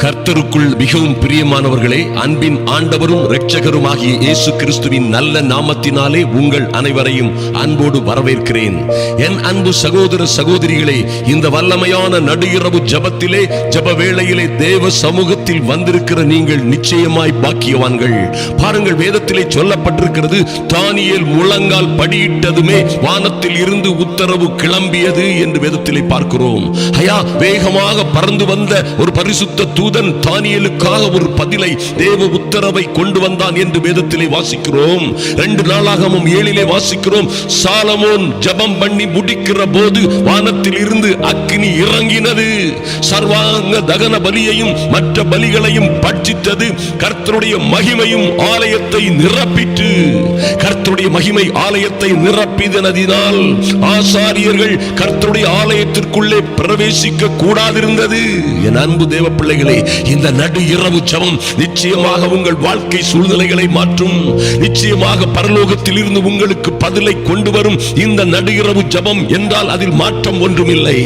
கர்த்தருக்குள் மிகவும் பிரியமானவர்களே அன்பின் ஆண்டவரும் இரட்சகருமாகிய இயேசு கிறிஸ்துவின் நல்ல நாமத்தினாலே உங்கள் அனைவரையும் அன்போடு வரவேற்கிறேன். என் அன்பு சகோதர சகோதரிகளே இந்த வல்லமையான நடு ஜபத்திலே ஜப வேளையிலே தேவ சமூகத்தில் வந்திருக்கிற நீங்கள் நிச்சயமாய் பாக்கியவான்கள். பாருங்கள் வேதத்திலே சொல்லப்பட்டிருக்கிறது தானியல் முழங்கால் படியிட்டதுமே வானத்தில் இருந்து உத்தரவு கிளம்பியது என்று வேதத்திலே பார்க்கிறோம். ஐயா வேகமாக பறந்து வந்த ஒரு பரிசுத்த தூதன் தானியலுக்காக ஒரு பதிலை தேவ உத்தரவை கொண்டு வந்தான் என்று வேதத்திலே வாசிக்கிறோம். ரெண்டு நாளாகவும் ஏழிலே வாசிக்கிறோம். சாலமோன் ஜபம் பண்ணி முடிக்கிற போது வானத்தில் இருந்து அக்னி இறங்கினது. சர்வாங்க தகன பலியையும் மற்ற பலிகளையும் பட்சித்தது. கர்த்தருடைய மகிமையும் ஆலயத்தை நிரப்பிட்டு கர்த்தருடைய மகிமை ஆலயத்தை நிரப்பிதனதினால் ஆசாரியர்கள் கர்த்தருடைய ஆலயத்திற்குள்ளே பிரவேசிக்க கூடாதிருந்தது. என் அன்பு தேவ பிள்ளைகளை இந்த நடு இரவு ஜெபம் நிச்சயமாக உங்கள் வாழ்க்கை சூழ்நிலைகளை மாற்றும். நிச்சயமாக பரலோகத்தில் இருந்து உங்களுக்கு பதிலை கொண்டு வரும் இந்த நடு இரவு ஜபம் என்றால் அதில் மாற்றம் ஒன்றுமில்லை.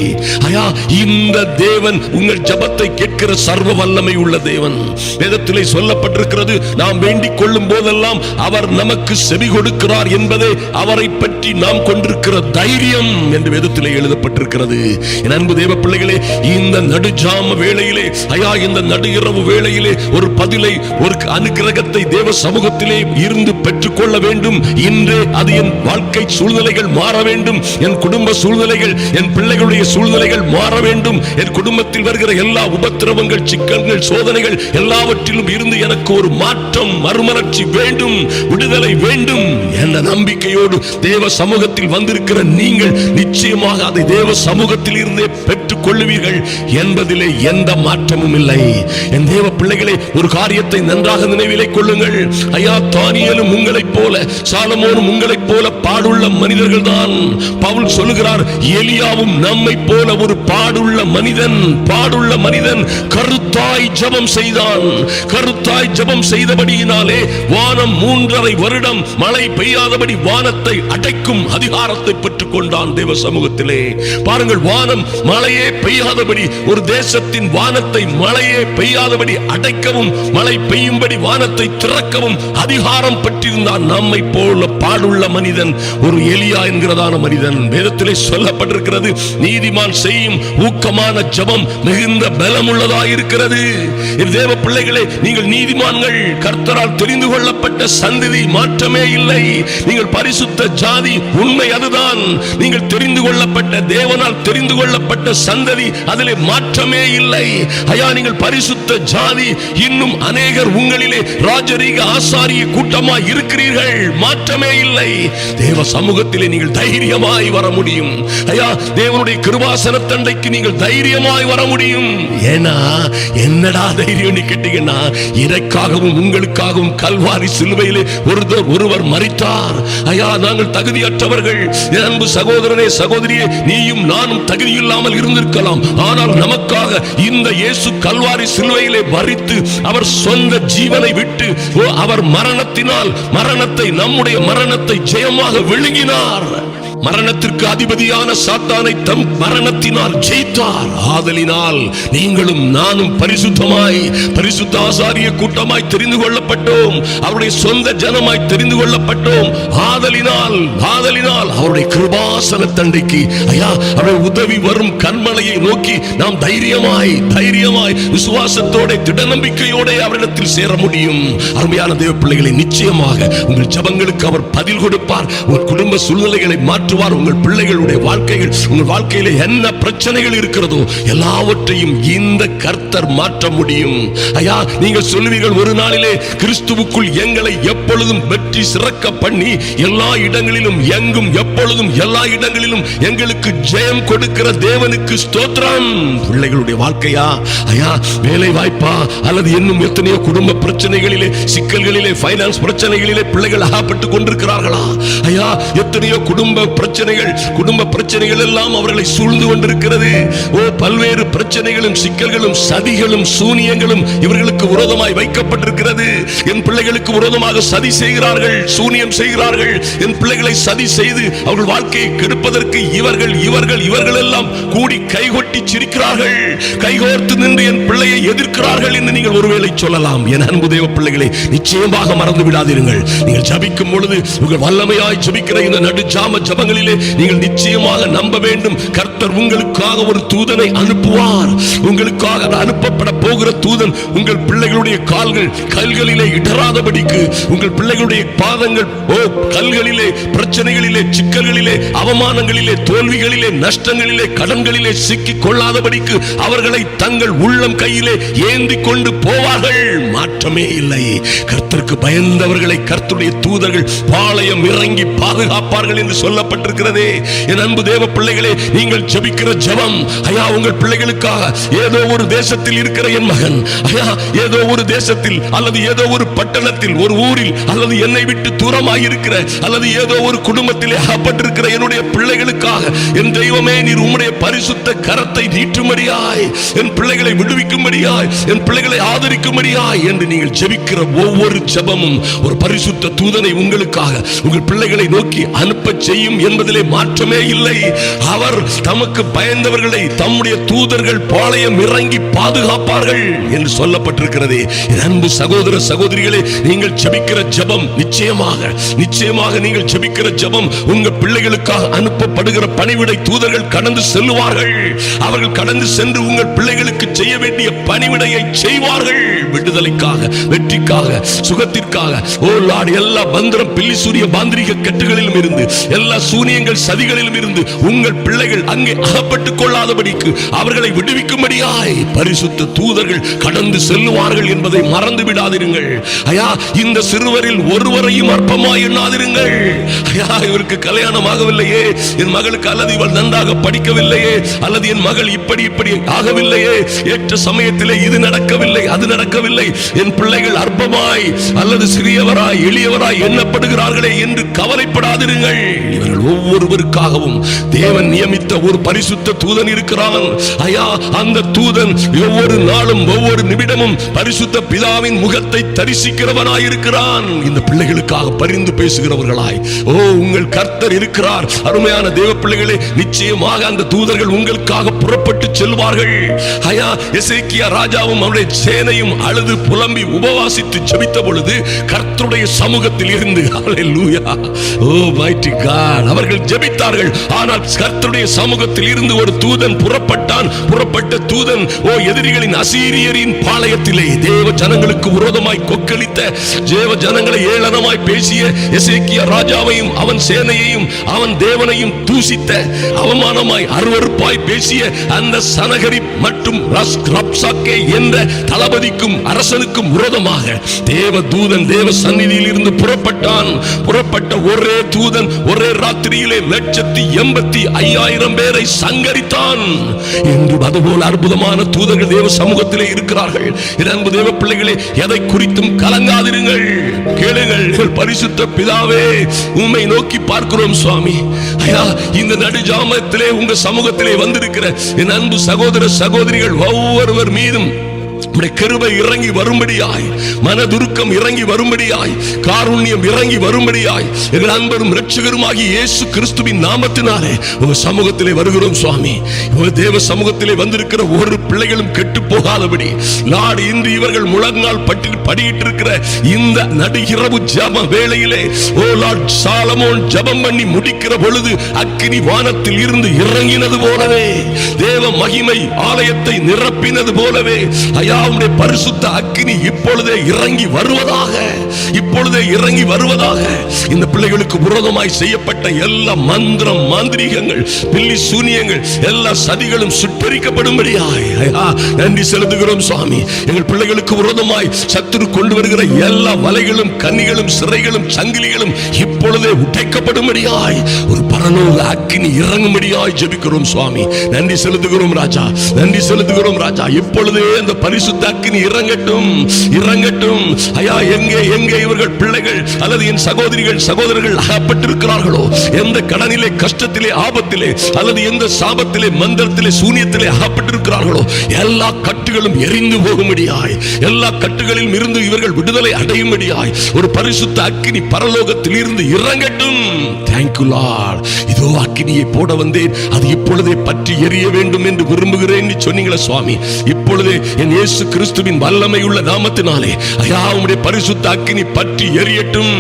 ஐயா இந்த தேவன் உங்கள் ஜபத்தை கேட்கிற சர்வ வல்லமை உள்ள தேவன். வேதத்திலே சொல்லப்பட்டிருக்கிறது நாம் வேண்டிக் கொள்ளும் போதெல்லாம் அவர் நமக்கு செவி கொடுக்கிறார் என்பதே அவரை பற்றி நாம் கொண்டிருக்கிற தைரியம் என்று வேதத்திலே எழுதப்பட்டிருக்கிறது. என் அன்பு தேவ பிள்ளைகளே இந்த நடுஜாம வேளையிலே ஐயா இந்த நடு வேளையிலே ஒரு பதிலை ஒரு அனுகிரகத்தை தேவ சமூகத்திலே இருந்து பெற்றுக்கொள்ள வேண்டும். இன்றே அது என் வாழ்க்கை சூழ்நிலைகள் மாற வேண்டும். என் குடும்ப சூழ்நிலைகள் என் பிள்ளைகளுடைய சூழ்நிலைகள் மாற வேண்டும். என் குடும்பத்தில் வருகிற எல்லா உபத்திரவங்கள் சிக்கல்கள் சோதனைகள் எல்லாவற்றிலும் இருந்து எனக்கு ஒரு மாற்றம் மறுமலர்ச்சி வேண்டும் விடுதலை வேண்டும் என்ற நம்பிக்கையோடு தேவ சமூகத்தில் வந்திருக்கிற நீங்கள் நிச்சயமாக அதை தேவ சமூகத்தில் இருந்தே பெற்றுக் கொள்ளுவீர்கள் என்பதிலே எந்த மாற்றமும் இல்லை. என் தேவ பிள்ளைகளை ஒரு காரியத்தை நன்றாக நினைவிலே கொள்ளுங்கள். ஐயா தானியலும் உங்களைப் போல சாலமோனும் உங்களைப் போல பாடுள்ள மனிதர்கள் தான் பவுல் சொல்லுகிறார் எலியாவும் நம்மை போல ஒரு பாடுள்ள மனிதன் பாடுள்ள மனிதன் கருத்தாய் ஜெபம் செய்தான். கருத்தாய் ஜபம் செய்தபடியினாலே வானம் மூன்றரை வருடம் மழை பெய்யாதபடி வானத்தை அடைக்கும் அதிகாரத்தை பெற்றுக் கொண்டான் தேவ சமூகத்திலே. பாருங்கள் வானம் மழையே பெய்யாதபடி ஒரு தேசத்தின் வானத்தை மழையே பெய்யாதபடி அடைக்கவும் மழை பெய்யும்படி வானத்தை திறக்கவும் அதிகாரம் பெற்றிருந்தான் நம்மை போல பாடுள்ள மனிதன். ஒரு எலியா என்கிறதான மனிதன். வேதத்திலே சொல்லப்பட்டிருக்கிறது நீதிமான் செய்யும் ஊக்கமான ஜபம் மிகுந்த பலமுள்ளதாய் இருக்கிறது. தேவ பிள்ளைகளே நீங்கள் நீதிமான்கள். கர்த்தரால் தெரிந்து கொள்ளப்பட்ட சந்ததி மாற்றமே இல்லை. நீங்கள் பரிசுத்த ஜாதி உண்மை அதுதான். நீங்கள் தெரிந்து கொள்ளப்பட்ட தேவனால் தெரிந்து கொள்ளப்பட்ட சந்ததி அதிலே மாற்றமே இல்லை. ஐயா நீங்கள் பரிசுத்த ஜாதி இன்னும் அநேகர் உங்களிலே ராஜரீக ஆசாரிய கூட்டமாய் இருக்கிறீர்கள். மாற்றமே இல்லை. தேவ சமூகத்திலே நீங்கள் தைரியமாய் வர முடியும். ஐயா தேவனுடைய கிருபாசன தண்டைக்கு நீங்கள் தைரியமாய் வர முடியும். ஏன்னா என்னடா தைரியம் கேட்டீங்கன்னா எனக்காகவும் உங்களுக்காகவும் கல்வாரி சிலுவையிலே ஒருவர் ஒருவர் மறித்தார் ஐயா நாங்கள் தகுதியற்றவர்கள். அன்பு சகோதரனே சகோதரியே நீயும் நானும் தகுதியில்லாமல் இருந்திருக்கலாம். ஆனால் நமக்காக இந்த இயேசு கல்வாரி சிலுவையிலே மறித்து அவர் சொந்த ஜீவனை விட்டு ஓ, அவர் மரணத்தினால் மரணத்தை நம்முடைய மரணத்தை ஜெயமாக விழுங்கினார். மரணத்திற்கு அதிபதியான சாத்தானை தம் மரணத்தினால் ஜெயித்தார். ஆதலினால் நீங்களும் நானும் பரிசுத்தமாய் பரிசுத்த ஆசாரிய கூட்டமாய் தெரிந்து கொள்ளப்பட்டோம். அவருடைய சொந்த ஜனமாய் தெரிந்து கொள்ளப்பட்டோம். ஆதலினால் ஆதலினால் அவருடைய கிருபாசன தண்டைக்கு ஐயா அவருடைய உதவி வரும் கண்மலையை நோக்கி நாம் தைரியமாய் தைரியமாய் விசுவாசத்தோட திட நம்பிக்கையோட அவரிடத்தில் சேர முடியும். அருமையான தேவ பிள்ளைகளை நிச்சயமாக உங்கள் ஜபங்களுக்கு அவர் பதில் கொடுப்பார். உங்கள் குடும்ப சூழ்நிலைகளை மாற்ற மாற்றுவார் உங்கள் பிள்ளைகளுடைய வாழ்க்கைகள் உங்கள் வாழ்க்கையில என்ன பிரச்சனைகள் இருக்கிறதோ எல்லாவற்றையும் இந்த கர்த்தர் மாற்ற முடியும். ஐயா நீங்கள் சொல்லுவீர்கள் ஒரு நாளிலே கிறிஸ்துவுக்குள் எங்களை எப்பொழுதும் வெற்றி சிறக்க பண்ணி எல்லா இடங்களிலும் எங்கும் எப்பொழுதும் எல்லா இடங்களிலும் எங்களுக்கு ஜெயம் கொடுக்கிற தேவனுக்கு ஸ்தோத்திரம். பிள்ளைகளுடைய வாழ்க்கையா? ஐயா வேலை வாய்ப்பா அல்லது இன்னும் எத்தனையோ குடும்ப பிரச்சனைகளிலே சிக்கல்களிலே பைனான்ஸ் பிரச்சனைகளிலே பிள்ளைகள் அகப்பட்டுக் கொண்டிருக்கிறார்களா? ஐயா எத்தனையோ குடும்ப பிரச்சனைகள் குடும்ப பிரச்சனைகள் எல்லாம் அவர்களை சூழ்ந்து கொண்டிருக்கிறது. ஓ பல்வேறு பிரச்சனைகளும் சிக்கல்களும் சதிகளும் சூனியங்களும் இவர்களுக்கு விரோதமாய் வைக்கப்பட்டிருக்கிறது. என் பிள்ளைகளுக்கு விரோதமாக சதி செய்கிறார்கள் சூனியம் செய்கிறார்கள். என் பிள்ளைகளை சதி செய்து அவர்கள் வாழ்க்கையை கெடுப்பதற்கு இவர்கள் இவர்கள் இவர்கள் எல்லாம் கூடி கைகொட்டி சிரிக்கிறார்கள். கைகோர்த்து நின்று என் பிள்ளையை எதிர்க்கிறார்கள் என்று நீங்கள் ஒருவேளை சொல்லலாம். என் அன்பு தேவ பிள்ளைகளை நிச்சயமாக மறந்து விடாதீர்கள். நீங்கள் ஜபிக்கும் பொழுது உங்கள் வல்லமையாய் ஜபிக்கிற இந்த நடுஜாம ஜபங்களிலே நீங்கள் நிச்சயமாக நம்ப வேண்டும். கர்த்தர் உங்களுக்காக ஒரு தூதனை உங்களை அனுப்புவார். உங்களுக்காக அனுப்பப்பட போகிற தூதன் உங்கள் பிள்ளைகளுடைய கால்கள் கல்களிலே இடராதபடிக்கு உங்கள் பிள்ளைகளுடைய பாதங்கள் ஓ கல்களிலே பிரச்சனைகளிலே சிக்கல்களிலே அவமானங்களிலே தோல்விகளிலே நஷ்டங்களிலே கடன்களிலே சிக்கி கொள்ளாதபடிக்கு அவர்களை தங்கள் உள்ளம் கையிலே ஏந்தி கொண்டு போவார்கள். மாற்றமே இல்லை. கர்த்தருக்கு பயந்தவர்களை கர்த்தருடைய தூதர்கள் பாளையம் இறங்கி பாதுகாப்பார்கள் என்று சொல்லப்பட்டிருக்கிறதே. என் அன்பு தேவ பிள்ளைகளே நீங்கள் ஜபிக்கிற ஜபம் ஐயா உங்கள் பிள்ளைகளுக்காக ஏதோ ஒரு தேசத்தில் இருக்கிற என் மகன். ஐயா ஏதோ ஒரு தேசத்தில் அல்லது ஏதோ ஒரு பட்டணத்தில் ஒரு ஊரில் அல்லது என்னை விட்டு தூரமாக இருக்கிற அல்லது ஏதோ ஒரு குடும்பத்திலே அகப்பட்டிருக்கிற என்னுடைய பிள்ளைகளுக்காக என் தெய்வமே நீர் உம்முடைய பரிசுத்த கரத்தை நீட்டும்படியாய் என் பிள்ளைகளை விடுவிக்கும்படியாய் என் பிள்ளைகளை ஆதரிக்கும்படியாய் என்று நீங்கள் ஜெபிக்கிற ஒவ்வொரு ஜெபமும் ஒரு பரிசுத்த தூதனை உங்களுக்காக உங்கள் பிள்ளைகளை நோக்கி அனுப்ப செய்யும் என்பதிலே மாற்றமே இல்லை. அவர் தமக்கு பயந்தவர்களை தம்முடைய தூதர்கள் பாளையம் இறங்கி பாதுகாப்பார்கள் என்று சொல்லப்பட்டிருக்கிறது. அன்பு சகோதர சகோதரிகளே நீங்கள் ஜெபிக்கிற ஜெபம் நிச்சயமாக நிச்சயமாக நீங்கள் ஜெபிக்கிற ஜெபம் உங்க பிள்ளைகளுக்காக அனுப்பப்படுகிற பணிவிடை தூதர்கள் கடந்து செல்லுவார்கள். அவர்கள் கடந்து சென்று உங்கள் பிள்ளைகளுக்கு செய்ய வேண்டிய பணிவிடையை செய்வார்கள். விடுதலைக்காக வெற்றிக்காக சுகத்திற்காக. ஓ லார்ட் எல்லா பந்திரம் பில்லி சூரிய பாந்திரிக கட்டுகளிலும் இருந்து எல்லா சூனியங்கள் சதிகளிலும் இருந்து உங்கள் பிள்ளைகள் அங்கே அகப்பட்டுக் கொள்ளாதபடிக்கு அவர்களை விடுவிக்கும்படியாய் பரிசுத்த தூதர்கள் கடந்து செல்லுவார்கள் என்பதை மறந்து விடாதிருங்கள். ஐயா இந்த சிறுவரில் ஒருவரையும் அற்பமாய் எண்ணாதிருங்கள். ஐயா இவருக்கு கல்யாணம் ஆகவில்லையே. என் மகளுக்கு அல்லது இவள் நன்றாக படிக்கவில்லையே. அல்லது என் மகள் இப்படி இப்படி ஆகவில்லையே. ஏற்ற சமயத்திலே இது நடக்கவில்லை அது நடக்கவில்லை. என் பிள்ளைகள் அற்பமாய் அல்லது சிறியவராய் எளியவராய் எண்ணப்படுகிறார்களே என்று கவலைப்படாதிருங்கள். இவர்கள் ஒவ்வொருவருக்காகவும் தேவன் நியமித்த ஒரு பரிசுத்த தூதன் இருக்கிறான்? ஐயா அந்த தூதன் ஒவ்வொரு நாளும் ஒவ்வொரு நிமிடமும் பரிசுத்த பிதாவின் முகத்தை தரிசிக்கிறவனாய் இருக்கிறான். இந்த பிள்ளைகளுக்காக பரிந்து பேசுகிறவர்களாய். ஓ உங்கள் கர்த்தர் இருக்கிறார். அருமையான தேவ பிள்ளைகளே நிச்சயமாக அந்த தூதர்கள் உங்களுக்காக புறப்பட்டு செல்வார்கள். ஐயா எசேக்கியா ராஜாவும் அவருடைய சேனையும் அழுது புலம்பி உபவாசித்து ஜெபித்த பொழுது கர்த்தருடைய சமூகத்தில் இருந்து அவர்கள் ஜெபித்தார்கள். ஆனால் கர்த்தருடைய சமூகத்தில் இருந்து ஒரு தூதன் புறப்பட்டான். புறப்பட்ட தூதன் ஓ எதிரிகளின் அசீரியரின் பாளையத்திலே தேவ ஜனங்களுக்கு விரோதமாய் கொக்களித்த தேவ ஜனங்களை ஏளனமாய் பேசிய எசேக்கிய ராஜாவையும் அவன் சேனையையும் அவன் தேவனையும் தூசித்த அவமானமாய் அருவறுப்பாய் பேசிய அந்த சனகரி மற்றும் என்ற தளபதிக்கும் அரசனுக்கும் விரோதமாக தேவ தூதன் தேவ சந்நிதியில் இருந்து புறப்பட்டான். புறப்பட்ட ஒரே தூதன் ஒரே ராத்திரியிலே லட்சத்தி எண்பத்தி ஐயாயிரம் பேரை சங்கரித்தான் என்று அதுபோல அற்புதமான தூதர்கள் தேவ சமூகத்திலே இருக்கிறார்கள். என் தேவ பிள்ளைகளே எதை குறித்தும் கலங்காதிருங்கள். கேளுங்கள் பரிசுத்த பிதாவே உம்மை நோக்கி பார்க்கிறோம் சுவாமி. ஐயா இந்த நடுஜாமத்திலே உங்க சமூகத்திலே வந்திருக்கிற என் அன்பு சகோதர சகோதரிகள் ஒவ்வொருவர் மீதும் உம்முடைய கிருபை இறங்கி வரும்படியாய் மனதுருக்கம் இறங்கி வரும்படியாய் காருண்யம் இறங்கி வரும்படியாய் எங்கள் அன்பரும் இரட்சகருமாகி இயேசு கிறிஸ்துவின் நாமத்தினாலே உங்க சமூகத்திலே வருகிறோம் சுவாமி. உங்க தேவ சமூகத்திலே வந்திருக்கிற ஒரு பிள்ளைகளும் கெட்டு போகாதபடி நாடு இன்று இவர்கள் முழங்கால் பட்டி படியிட்டிருக்கிற இந்த நடு இரவு ஜப வேளையிலே ஓ லார்ட் சாலமோன் ஜபம் பண்ணி முடிக்கிற பொழுது அக்கினி வானத்தில் இருந்து இறங்கினது போலவே தேவ மகிமை ஆலயத்தை நிரப்பினது போலவே ஐயா கர்த்தாவுடைய பரிசுத்த அக்னி இப்பொழுதே இறங்கி வருவதாக இப்பொழுதே இறங்கி வருவதாக இந்த பிள்ளைகளுக்கு விரோதமாய் செய்யப்பட்ட எல்லா மந்திரம் மாந்திரிகங்கள் பில்லி சூனியங்கள் எல்லா சதிகளும் சுட்டரிக்கப்படும்படியாய். நன்றி செலுத்துகிறோம் சுவாமி. எங்கள் பிள்ளைகளுக்கு விரோதமாய் சத்துரு கொண்டு வருகிற எல்லா வலைகளும் கன்னிகளும் சிறைகளும் சங்கிலிகளும் இப்பொழுதே உடைக்கப்படும்படியாய் ஒரு பரலோக அக்கினி இறங்கும்படியாய் ஜெபிக்கிறோம் சுவாமி. நன்றி செலுத்துகிறோம் ராஜா. நன்றி செலுத்துகிறோம் ராஜா. இப்பொழுதே அந்த பரிசுத்த அக்கினி இறங்கட்டும். இறங்கட்டும். ஐயா எங்கே எங்கே இவர்கள் பிள்ளைகள் அல்லது என் சகோதரிகள் சகோதரர்கள் அகப்பட்டிருக்கிறார்களோ? எந்த கடனிலே கஷ்டத்திலே ஆபத்திலே அல்லது எந்த சாபத்திலே மந்திரத்திலே சூனியத்திலே அகப்பட்டிருக்கிறார்களோ? எல்லா கட்டுகளும் எரிந்து போகும்படியாய். எல்லா கட்டுகளிலும் இருந்து இவர்கள் விடுதலை அடையும்படியாய். ஒரு பரிசுத்த அக்கினி பரலோகத்தில் இருந்து இறங்கட்டும் தேங்க்யூ லார்ட் y இதோ அக்கினியை போட வந்தேன். அது இப்பொழுதே பற்றி எரிய வேண்டும் என்று விரும்புகிறேன் என்று சொன்னீங்களே சுவாமி? இப்பொழுதே என் இயேசு கிறிஸ்துவின் வல்லமை உள்ள நாமத்தினாலே ஐயா உம்முடைய பரிசுத்த அக்கினி பற்றி எரியட்டும்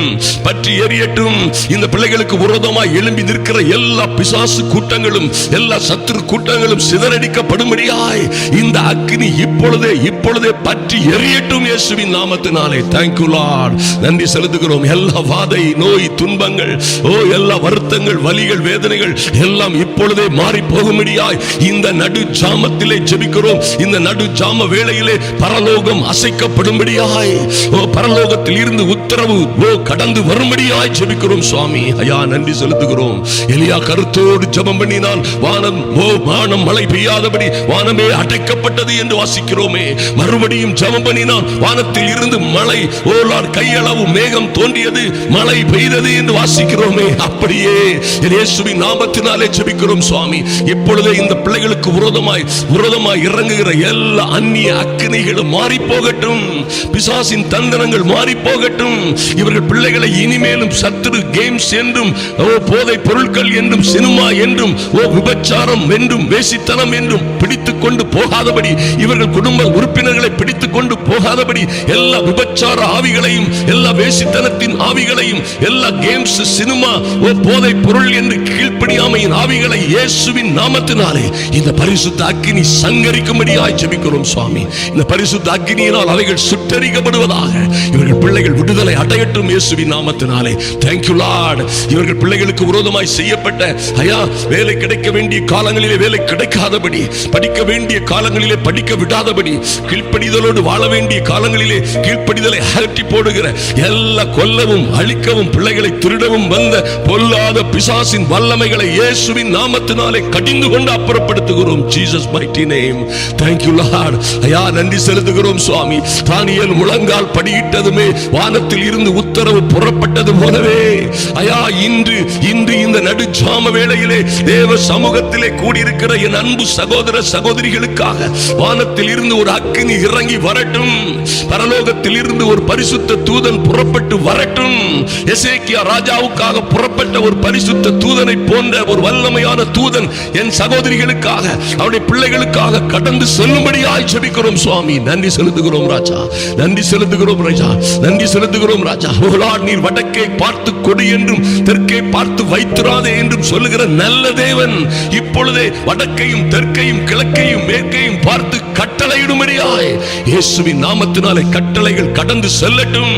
பற்றி எரியட்டும். இந்த பிள்ளைகளுக்கு விரோதமாய் எழும்பி நிற்கிற எல்லா பிசாசு கூட்டங்களும் எல்லா சத்துரு கூட்டங்களும் சிதறடிக்கப்படும்படியாய் இந்த அக்னி இப்பொழுதே இப்பொழுதே பற்றி எரியட்டும் இயேசுவின் நாமத்தினாலே. தேங்க்யூ லார்ட் நன்றி செலுத்துகிறோம். எல்லா வாதை நோய் துன்பங்கள் ஓ எல்லா வருத்தங்கள் வலிகள் வேதனைகள் எல்லாம் இப்பொழுதே மாறி போகும்படியாய் இந்த நடு ஜாமத்திலே ஜெபிக்கிறோம். இந்த நடு ஜாம வேளையிலே பரலோகம் அசைக்கப்படும்படியாய். ஓ பரலோகத்தில் இருந்து உத்தரவு ஓ கடந்து வரும்படியாய் ஜெபிக்கிறோம் சுவாமி. ஐயா நன்றி செலுத்துகிறோம். எலியா கருத்தோடு ஜபம் பண்ணினான் வானம் ஓ வானம் மழை பெய்யாதபடி வானமே அடைக்கப்பட்டது என்று வாசிக்கிறோமே. மறுபடியும் ஜபம் பண்ணினான் வானத்தில் இருந்து மழை ஓலார் கையளவு மேகம் தோன்றியது மழை பெய்தது என்று வாசிக்கிறோமே. அப்படியே இயேசுவின் நாமத்தினாலே ஜெபிக்கிறோம் சுவாமி. இப்பொழுதே இந்த பிள்ளைகளுக்கு விரோதமாய் விரோதமாய் இறங்குகிற எல்லா அந்நிய அக்கினிகளும் மாறி போகட்டும் பிசாசின் தந்தனங்கள் மாறி போகட்டும் இவர்கள் பிள்ளைகளை இனிமேலும் சத்துரு கேம்ஸ் என்றும் ஓ போதை பொருட்கள் என்றும் சினிமா என்றும் ஓ விபச்சாரம் என்றும் வேசித்தனம் என்றும் பிடித்துக் கொண்டு போகாதபடி இவர்கள் குடும்ப உறுப்பினர்களை பிடித்துக் கொண்டு போகாதபடி எல்லா விபச்சார ஆவிகளையும் எல்லா வேசித்தனத்தின் ஆவிகளையும் எல்லா கேம்ஸ் சினிமா ஓ போதை பொருள் என்று கீழ்ப்படியாமையின் ஆவிகளை இயேசுவின் நாமத்தினாலே இந்த பரிசுத்த அக்கினி சங்கரிக்கும்படியாய் ஜெபிக்கிறோம் சுவாமி. இந்த பரிசுத்த அக்கினியினால் அவைகள் சுட்டரிக்கப்படுவதாக இவர்கள் பிள்ளைகள் விடுதலை அடையட்டும் இயேசுவின் நாமத்தினாலே. தேங்க்யூ லார்ட் இவர்கள் பிள்ளைகளுக்கு விரோதமாய் செய்யப்பட்ட ஐயா வேலை கிடைக்க வேண்டிய காலங்களிலே வேலை கிடைக்காதபடி படிக்க வேண்டிய காலங்களிலே படிக்க விடாதபடி கீழ்ப்படிதலோடு வாழ வேண்டிய காலங்களிலே கீழ்ப்படிதலை அகற்றி போடுகிற எல்லா கொல்லவும் அழிக்கவும் பிள்ளைகளை திருடவும் வந்த பொல்லாத பிசாசின் வல்லமைகளை இயேசுவின் நாமத்தினாலே கடிந்து கொண்டு அப்புறப்படுத்துகிறோம். Jesus mighty name thank you lord. ஐயா நன்றி செலுத்துகிறோம் சுவாமி. தானியல் முழங்கால் படியிட்டதுமே வானத்தில் இருந்து உத்தரவு புறப்பட்டது போலவே. ஐயா இன்று இன்று இந்த நடு வேளையிலே தேவ சமூகத்திலே கூடியிருக்கிற என் அன்பு சகோதர சகோதரிகளுக்காக வானத்தில் இருந்து ஒரு அக்கினி இறங்கி வரட்டும். பரலோகத்தில் இருந்து ஒரு பரிசுத்த தூதன் புறப்பட்டு வரட்டும். எசேக்கியா ராஜாவுக்காக புறப்பட்ட ஒரு பரிசுத்த தூதன் தேவனை போன்ற ஒரு வல்லமையான தூதன் என் சகோதரிகளுக்காக அவருடைய பிள்ளைகளுக்காக கடந்து செல்லும்படியாய் ஜெபிக்கிறோம் சுவாமி. நன்றி செலுத்துகிறோம் ராஜா. நன்றி செலுத்துகிறோம் ராஜா. நன்றி செலுத்துகிறோம் ராஜா. ஓ நீர் வடக்கே பார்த்து கொடு என்றும் தெற்கே பார்த்து வைத்துராதே என்றும் சொல்லுகிற நல்ல தேவன் இப்பொழுதே வடக்கையும் தெற்கையும் கிழக்கையும் மேற்கையும் பார்த்து கட்டளையிடும்படியாய் இயேசுவின் நாமத்தினாலே கட்டளைகள் கடந்து செல்லட்டும்.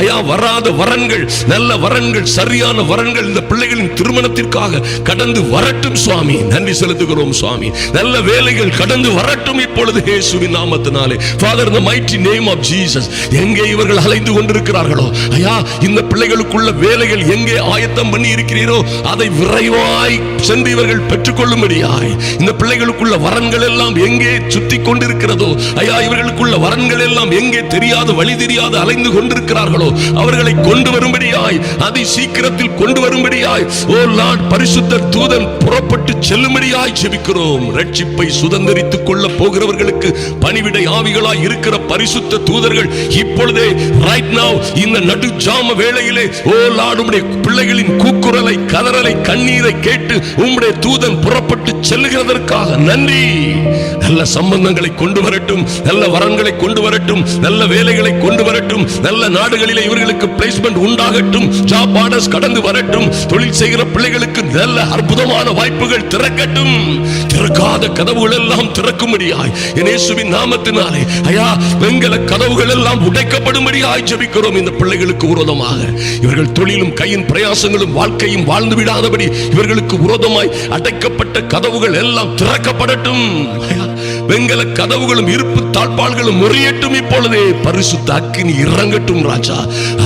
ஐயா வராத வரன்கள் நல்ல வரன்கள் சரியான வரன்கள் இந்த பிள்ளைகளின் திருமணத்திற்காக கடந்து வரட்டும் சுவாமி. நன்றி செலுத்துகிறோம் சுவாமி. நல்ல வேலைகள் கடந்து வரட்டும் இப்பொழுது இயேசுவின் நாமத்தினாலே. Father the mighty name of Jesus எங்கே இவர்கள் அலைந்து கொண்டிருக்கிறார்களோ? ஐயா இந்த பிள்ளைகளுக்குள்ள வேலைகள் எங்கே ஆயத்தம் பண்ணி இருக்கிறீரோ அதை விரைவாய் சென்று இவர்கள் பெற்றுக்கொள்ளும்படியாய். இந்த பிள்ளைகளுக்குள்ள வரன்கள் எல்லாம் எங்கே சுத்தி கொண்டிருக்கிறது ஐயா இவர்களுக்குள்ள வரன்கள் எல்லாம் எங்கே தெரியாத வழி தெரியாத அலைந்து கொண்டிருக்கிறார்களோ? அவர்களை கொண்டு வரும்படியாய் அதி சீக்கிரத்தில் கொண்டு வரும்படியாய் ஓ லார்ட் பரிசுத்த தூதன் புறப்பட்டு செல்லும்படியாய் ஜெபிக்கிறோம். ரட்சிப்பை சுதந்திரித்துக் கொள்ள போகிறவர்களுக்கு பணிவிடை ஆவிகளாய் இருக்கிற பரிசுத்த தூதர்கள் இப்பொழுதே ரைட் நவ் இந்த நடு ஜாம வேளையிலே ஓ லார்ட் உம்முடைய பிள்ளைகளின் கூக்குரலை கதறலை கண்ணீரை கேட்டு உம்முடைய தூதன் புறப்பட்டு செல்லுகிறதற்காக நன்றி. நல்ல சம்பந்தங்களை கொண்டு வரட்டும் நல்ல வரன்களை கொண்டு வரட்டும் நல்ல வேலைகளை கொண்டு வரட்டும் நல்ல நாடுகளிலே இவர்களுக்கு பிளேஸ்மெண்ட் உண்டாகட்டும் ஜாப் ஆர்டர்ஸ் கடந்து வரட்டும் தொழில் செய்கிற பிள்ளைகளுக்கு நல்ல அற்புதமான வாய்ப்புகள் திறக்கட்டும். திறக்காத கதவுகள் எல்லாம் திறக்கும்படியாய் இயேசுவின் நாமத்தினாலே ஐயா வெங்கல கதவுகள் எல்லாம் உடைக்கப்படும்படியாய் ஜபிக்கிறோம் இந்த பிள்ளைகளுக்கு விரோதமாக. இவர்கள் தொழிலும் கையின் பிரயாசங்களும் வாழ்க்கையும் வாழ்ந்து விடாதபடி இவர்களுக்கு விரோதமாய் அடைக்கப்பட்ட கதவுகள் எல்லாம் திறக்கப்படட்டும். வெங்கல கதவுகளும் இருப்பு தாழ்பாள்களும் முறையட்டும் இப்பொழுதே. பரிசுத்த அக்கினி இறங்கட்டும் ராஜா.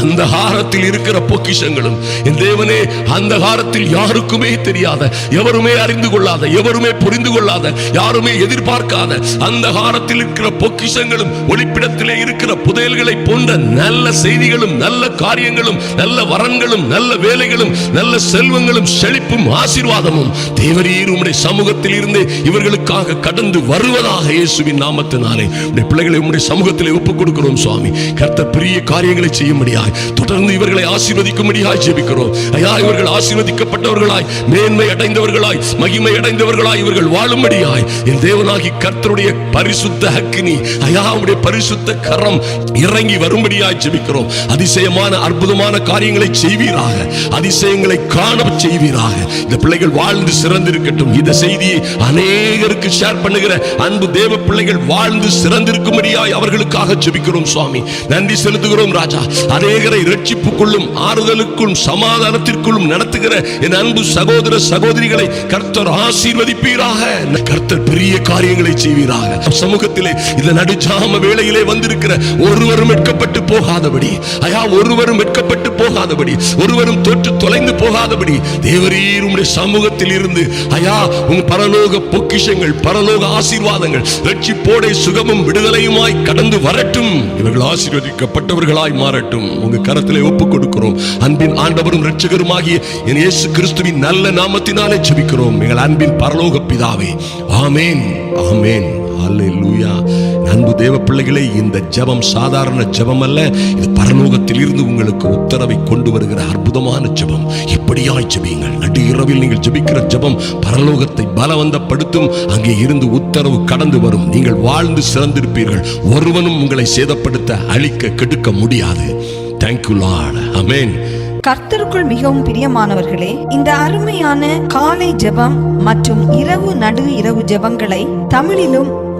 அந்த ஹாரத்தில் இருக்கிற பொக்கிஷங்களும் என் தேவனே அந்த ஹாரத்தில் யாருக்குமே தெரியாத எவருமே அறிந்து கொள்ளாத எவருமே புரிந்து கொள்ளாத யாருமே எதிர்பார்க்காத அந்த ஹாரத்தில் இருக்கிற பொக்கிஷங்களும் ஒளிப்பிடத்திலே இருக்கிற புதையல்களை போன்ற நல்ல செய்திகளும் நல்ல காரியங்களும் நல்ல வரன்களும் நல்ல வேலைகளும் நல்ல செல்வங்களும் செழிப்பும் ஆசீர்வாதமும். தேவரீர் உம்முடைய சமூகத்தில் இருந்து இவர்களுக்காக கடந்து வருவதாக இயேசுவின் நாமத்தினாலே உடைய பிள்ளைகளை உம்முடைய சமூகத்திலே ஒப்புக் கொடுக்கிறோம் சுவாமி. கர்த்த பெரிய காரியங்களை செய்யும்படியாய் தொடர்ந்து இவர்களை ஆசீர்வதிக்கும்படியாய் ஜெபிக்கிறோம். ஐயா இவர்கள் ஆசீர்வதிக்கப்பட்டவர்களாய் மேன்மை அடைந்தவர்களாய் மகிமை அடைந்தவர்களாய் இவர்கள் வாழும்படியாய் என் தேவனாகி கர்த்தருடைய பரிசுத்த அக்னி ஐயா உடைய பரிசுத்த கரம் இறங்கி வரும்படியாய் ஜெபிக்கிறோம். அதிசயமான அற்புதமான காரியங்களை செய்வீராக. அதிசயங்களை காண செய்வீராக. இந்த பிள்ளைகள் வாழ்ந்து சிறந்திருக்கட்டும். இந்த செய்தியை அநேகருக்கு ஷேர் பண்ணுகிற அன்பு தேவ பிள்ளைகள் வாழ்ந்து சிறந்திருக்கும்படியாய் அவர்களுக்காக ஜெபிக்கிறோம் சுவாமி. நன்றி செலுத்துகிறோம் ராஜா. அநேகரை ரட்சிப்புக்குள்ளும் ஆறுதலுக்கும் சமாதானத்திற்குள்ளும் நடத்துகிற என் அன்பு சகோதர சகோதரிகளை கர்த்தர் ஆசீர்வதிப்பீராக. கர்த்தர் பெரிய காரியங்களை செய்வீராக. சமூகத்திலே இந்த நடுச்சாம வேளையிலே வந்திருக்கிற ஒருவரும் வெட்கப்பட்டு போகாதபடி. ஐயா ஒருவரும் வெட்கப்பட்டு போகாதபடி. ஒருவரும் தொற்று தொலைந்து போகாதபடி. தேவரீர் உம்முடைய சமூகத்தில் இருந்து ஐயா உங்க பரலோக பொக்கிஷங்கள் பரலோக ஆசீர்வாதங்கள் ரட்சிப்போடை சுகமும் விடுதலையுமாய் கடந்து வரட்டும். இவர்கள் ஆசீர்வதிக்கப்பட்டவர்களாய் மாறட்டும். உங்க கரத்திலே ஒப்புக் கொடுக்கிறோம். அன்பின் ஆண்டவரும் ரட்சகருமாகிய என் இயேசு கிறிஸ்துவின் நல்ல நாமத்தினாலே ஜெபிக்கிறோம். எங்கள் அன்பின் பரலோக பிதாவே. ஆமேன். ஆமேன். அல்லேலூயா அன்பு தேவ பிள்ளைகளே இந்த ஜெபம் சாதாரண ஜெபம் அல்ல இது பரலோகத்தில் இருந்து உங்களுக்கு உத்தரவை கொண்டு வருகிற அற்புதமான ஜெபம். இப்படியாய் ஜபியுங்கள். நடு இரவில் நீங்கள் ஜெபிக்கிற ஜெபம் பரலோகத்தை பலவந்தப்படுத்தும். அங்கே இருந்து உத்தரவு கடந்து வரும். நீங்கள் வாழ்ந்து சிறந்திருப்பீர்கள். ஒருவனும் உங்களை சேதப்படுத்த அழிக்க கெடுக்க முடியாது. தேங்க்யூ லார்ட் அமேன் கர்த்தருக்குள் மிகவும் பிரியமானவர்களே இந்த அருமையான காலை ஜெபம் மற்றும் இரவு நடு இரவு ஜெபங்களை தமிழிலும்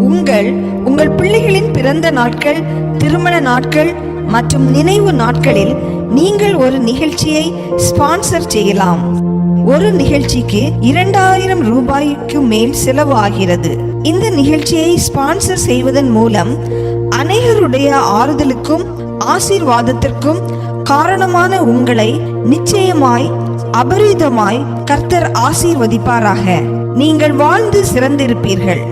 உங்கள் உங்கள் பிள்ளைகளின் பிறந்த நாட்கள் திருமண நாட்கள் மற்றும் நினைவு நாட்களில் நீங்கள் ஒரு நிகழ்ச்சியை ஸ்பான்சர் செய்யலாம். ஒரு நிகழ்ச்சிக்கு இரண்டாயிரம் ரூபாய்க்கு மேல் செலவு ஆகிறது. இந்த நிகழ்ச்சியை ஸ்பான்சர் செய்வதன் மூலம் அநேகருடைய ஆறுதலுக்கும் ஆசீர்வாதத்திற்கும் காரணமான உங்களை நிச்சயமாய் அபரிதமாய் கர்த்தர் ஆசீர்வதிப்பாராக. நீங்கள் வாழ்ந்து சிறந்திருப்பீர்கள்.